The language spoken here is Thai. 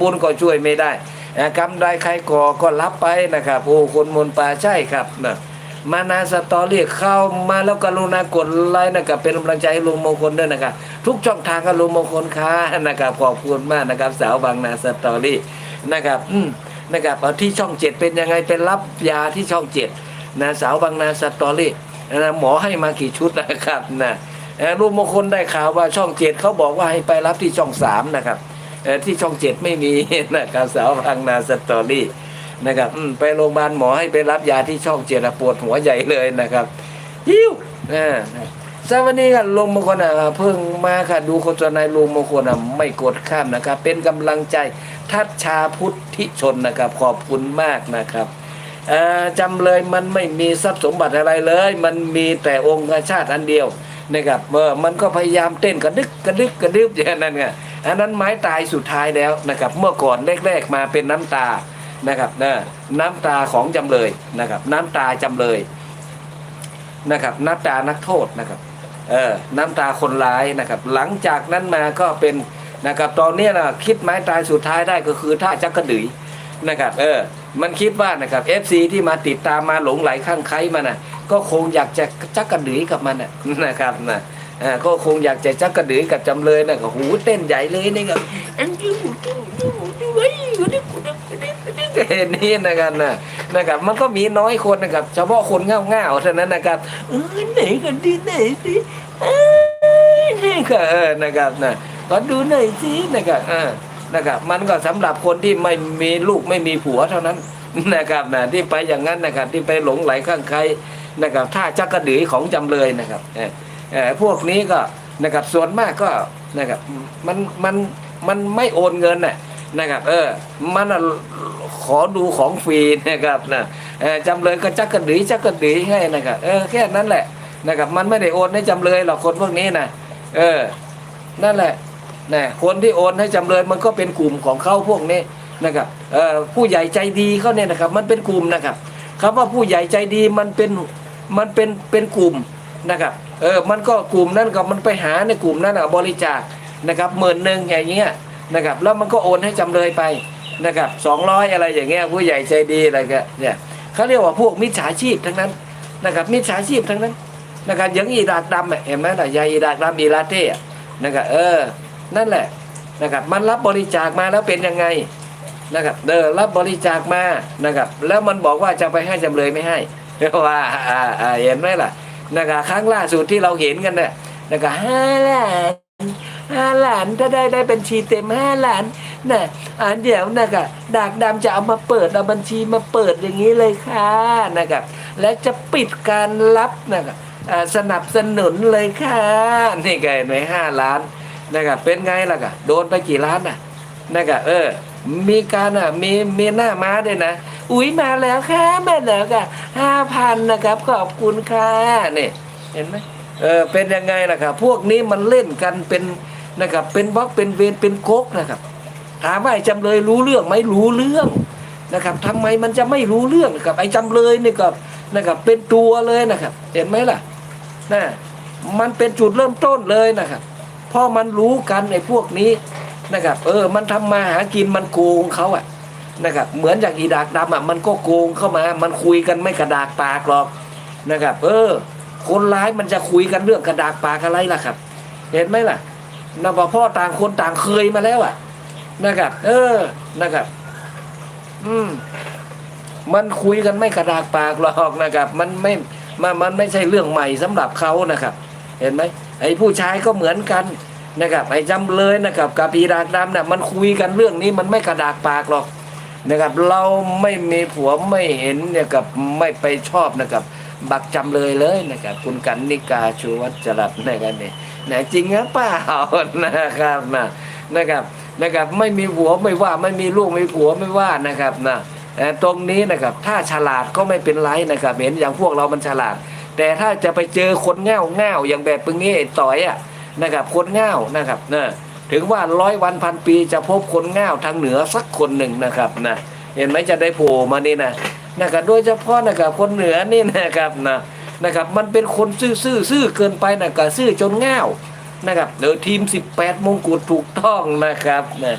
บุญก็ช่วยไม่ได้กรรมใดใครก่อก็รับไปนะครับโอ้คนมนต์ป่าใช่ครับนะมานาสตอรี่เข้ามาแล้วกรุณากดไลค์นะครับเป็นกำลังใจให้ลุงมงคลด้วยนะครับทุกช่องทางกับลุงมงคลค่ะนะครับขอบคุณมากนะครับสาวบางนาสตอรี่นะครับอืมนะครับเอาที่ช่องเจ็ดเป็นยังไงเป็นรับยาที่ช่องเจ็ดนะสาวบางนาสตอรี่นะหมอให้มากี่ชุดนะครับนะลุงมงคลได้ข่าวว่าช่องเจ็ดเขาบอกว่าให้ไปรับที่ช่องสามนะครับ ที่ช่องเจ็ดไม่มีนะครับสาวบางนาสตอรี่นะครับไปโรงพยาบาลหมอให้ไปรับยาที่ช่องเจ็ดปวดหัวใหญ่เลยนะครับยิ้วนะสวัสดีค่ะลุงมงคลอะเพิ่งมาค่ะดูโฆษณาลุงมงคลอะไม่กดข้ามนะครับ เป็นกำลังใจทัดชาพุทธิชนนะครับ ขอบคุณมากนะครับจำเลยมันไม่มีทรัพย์สมบัติอะไรเลย มันมีแต่องค์ชาติอันเดียวนะครับเออมันก็พยายามเต้นกระดึกกระดึกกระดึบอย่างนั้นไง อันนั้นไม้ตายสุดท้ายแล้วนะครับเมื่อก่อนแรกๆมาเป็นน้ำตานะครับนะน้ำตาของจำเลยนะครับ น้ำตาจำเลยนะครับน้ำตานักโทษนะครับเออน้ำตาคนร้ายนะครับ หลังจากนั้นมาก็เป็นนะครับตอนนี้นะคิดไม้ตายสุดท้ายได้ก็คือท่าจักกระดือนะครับเออมันคิดว่านะครับ FC ที่มาติดตามมาหลงไหลข้างใครมันนะก็คงอยากจะจักกระดือกับมันนะครับนะ ก็คงอยากจะจักกระดือกับจำเลยนะก็หูเต้นใหญ่เลยนี่ก็อันนี้เห็นนี่นะครับนะนะครับ มันก็มีน้อยคนนะครับเฉพาะคนเง่าเง่าๆเท่านั้นนะครับเออไหนกันดีไหนดีเอ้ยนี่ก็เออนะครับนะก็ดูหน่อยสินะครับเออนะครับ มันก็สำหรับคนที่ไม่มีลูกไม่มีผัวเท่านั้นนะครับนะที่ไปอย่างนั้นนะครับที่ไปหลงไหลข้างใครนะครับ ถ้าจักกระดือของจำเลยนะครับเออ พวกนี้ก็นะครับส่วนมากก็นะครับมันมันมันไม่โอนเงินน่ะนะครับเออมันน่ะขอดูของฟรีนะครับนะจำเลยก็จักกระดือจักกระดือให้นะครับเออแค่นั้นแหละนะครับมันไม่ได้โอนให้จำเลยหรอกคนพวกนี้นะเออนั่นแหละนะคนที่โอนให้จำเลยมันก็เป็นกลุ่มของเขาพวกนี้นะครับเออผู้ใหญ่ใจดีเขาเนี่ยนะครับ มันเป็นกลุ่มนะครับคำว่าผู้ใหญ่ใจดีมันเป็นมันเป็นเป็นกลุ่มนะครับ เออมันก็กลุ่มนั้นก็มันไปหาในกลุ่มนั้นอะบริจาคนะครับหมื่นหนึ่งอย่างเงี้ยนะครับแล้วมันก็โอนให้จำเลยไปนะครับสองร้อยอะไรอย่างเงี้ยผู้ใหญ่ใจดีอะไรกันเนี่ยเขาเรียกว่าพวกมิจฉาชีพทั้งนั้นนะครับมิจฉาชีพทั้งนั้นนะครับอย่างอีดากดำเห็นไหมล่ะยาอีดากดำอีลาเต้นะครับเออนั่นแหละนะครับมันรับบริจาคมาแล้วเป็นยังไงนะครับเออรับบริจาคมานะครับแล้วมันบอกว่าจะไปให้จำเลยไม่ให้ว่าอ่าอ่าเห็นไหมล่ะ นะครับครั้งล่าสุดที่เราเห็นกันเนี่ยนะครับห้าล้านห้าล้านถ้าได้ได้บัญชีเต็มห้าล้านน่ะอ่าเดี๋ยวนะครับดากดำจะเอามาเปิดเอาบัญชีมาเปิดอย่างนี้เลยค่ะนะครับและจะปิดการรับนะครับสนับสนุนเลยค่ะนี่ไงหน่วยห้าล้านนะครับเป็นไงล่ะกะโดนไปกี่ล้านน่ะนะครับเออ มีการอะมีมีหน้าม้าด้วยนะ อุ้ยมาแล้วค่ะมาแล้วค่ะห้าพันนะครับ ขอบคุณค่ะเนี่ยเห็นไหมเออเป็นยังไงล่ะครับ พวกนี้มันเล่นกันเป็นนะครับ เป็นบล็อกเป็นเวรเป็นโกกนะครับถามว่าไอ้จำเลยรู้เรื่องไหมรู้เรื่องนะครับทำไมมันจะไม่รู้เรื่องนะครับไอ้จำเลยนี่ก็นะครับ เป็นตัวเลยนะครับ เห็นไหมล่ะนะมันเป็นจุดเริ่มต้นเลยนะครับพราะมันรู้กันไอ้พวกนี้ นะครับ เออ มันทำมาหากินมันโกงเขาอะนะครับ เหมือนอย่างอีดากดำอะมันก็โกงเข้ามา มันคุยกันไม่กระดากปากหรอกนะครับ เออ คนร้ายมันจะคุยกันเรื่องกระดากปากอะไรล่ะครับ เห็นไหมล่ะนะพ่อต่างคนต่างเคยมาแล้วอะนะครับ เออ นะครับ อืมมันคุยกันไม่กระดากปากหรอกนะครับ มันไม่มันมันไม่ใช่เรื่องใหม่สำหรับเขานะครับ เห็นไหมไอ้ผู้ชายก็เหมือนกัน นะครับไอ้จำเลยนะครับกับปีดากดำน่ะมันคุยกันเรื่องนี้มันไม่กระดากปากหรอกนะครับ เราไม่มีผัวไม่เห็นเนี่ยกับไม่ไปชอบนะครับ บักจำเลยเลยนะครับ คุณกันนิกาชูวัชรัตน์นะครับเนี่ยนะจริงหรือเปล่านะครับนะนะครับนะครับไม่มีผัวไม่ว่าไม่มีลูกไม่ผัวไม่ว่านะครับนะแต่ตรงนี้นะครับถ้าฉลาดก็ไม่เป็นไรนะครับ เห็นอย่างพวกเรามันฉลาด แต่ถ้าจะไปเจอคนเง่าเง่าอย่างแบบปึงนี้ต่อยอะ นะครับคนง่านะครับนะถึงว่าร้อยวันพันปีจะพบคนง่าทางเหนือสักคนหนึ่งนะครับนะเห็นไหมจะได้โผล่มานี่นะนะครับโดยเฉพาะนะครับคนเหนือนี่นะครับนะนะครับมันเป็นคนซื่อซื่อซื่อเกินไปนะครับซื่อจนง่านะครับเดี๋ยวทีม 18 มงกุฎถูกต้องนะครับนะ